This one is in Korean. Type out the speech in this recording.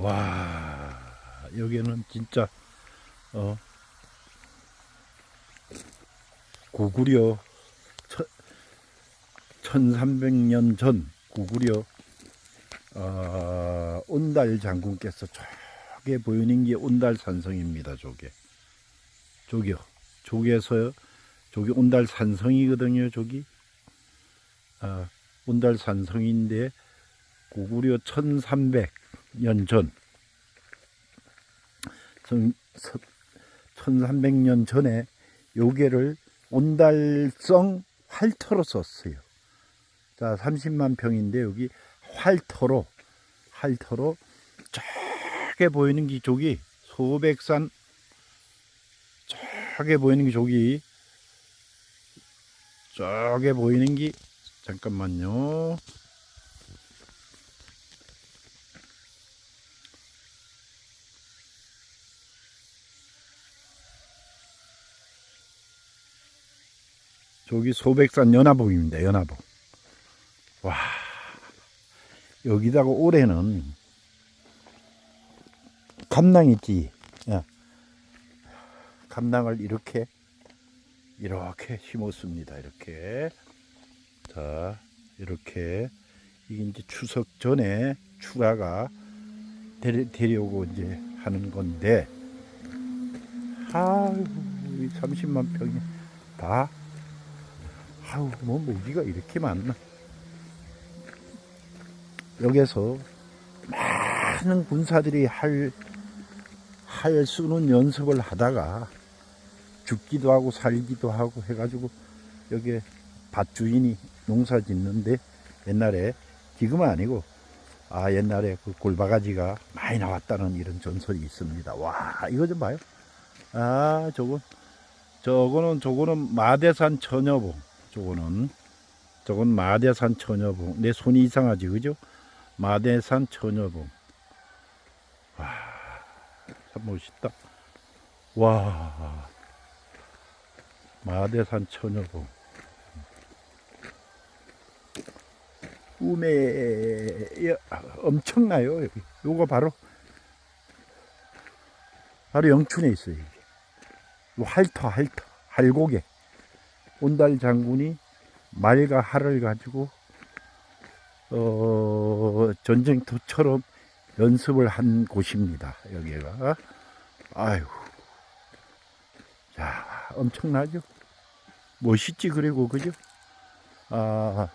와, 여기는 진짜, 어, 구구려, 1300년 전 구구려, 어, 온달 장군께서 저게 보이는 게 온달 산성입니다, 저게. 저기요. 저기에서, 저기 온달 산성이거든요, 저기. 아, 온달 산성인데, 고구려 1300 년 전, 1300년 전에 요게를 온달성 활터로 썼어요. 자, 30만 평인데 여기 활터로, 활터로 저게 보이는 게 저기 소백산 저게 보이는 게 저기 저게 보이는 게 잠깐만요. 저기 소백산 연화봉입니다. 연화봉. 와 여기다가 올해는 감낭 있지. 야. 감낭을 이렇게 이렇게 심었습니다. 이렇게 자 이렇게 이게 이제 추석 전에 추가가 데려, 데려오고 이제 하는 건데 아유 이 30만 평이 다 아우 뭐 모기가 이렇게 많나 여기서 많은 군사들이 할, 할 수는 연습을 하다가 죽기도 하고 살기도 하고 해가지고 여기에 밭주인이 농사 짓는데 옛날에 지금은 아니고 아 옛날에 그 골바가지가 많이 나왔다는 이런 전설이 있습니다. 와 이거 좀 봐요. 아 저거 저거는 저거는 마대산 처녀봉 저거는 저건 마대산 처녀봉. 내 손이 이상하지 그죠? 마대산 처녀봉. 와 참 멋있다. 와 마대산 처녀봉. 야, 엄청나요 여기. 요거 바로 바로 영춘에 있어요 이게. 요 할터 할터 할고개 온달 장군이 말과 할을 가지고 어 전쟁터처럼 연습을 한 곳입니다 여기가. 아유 자 엄청나죠? 멋있지 그리고 그죠? 아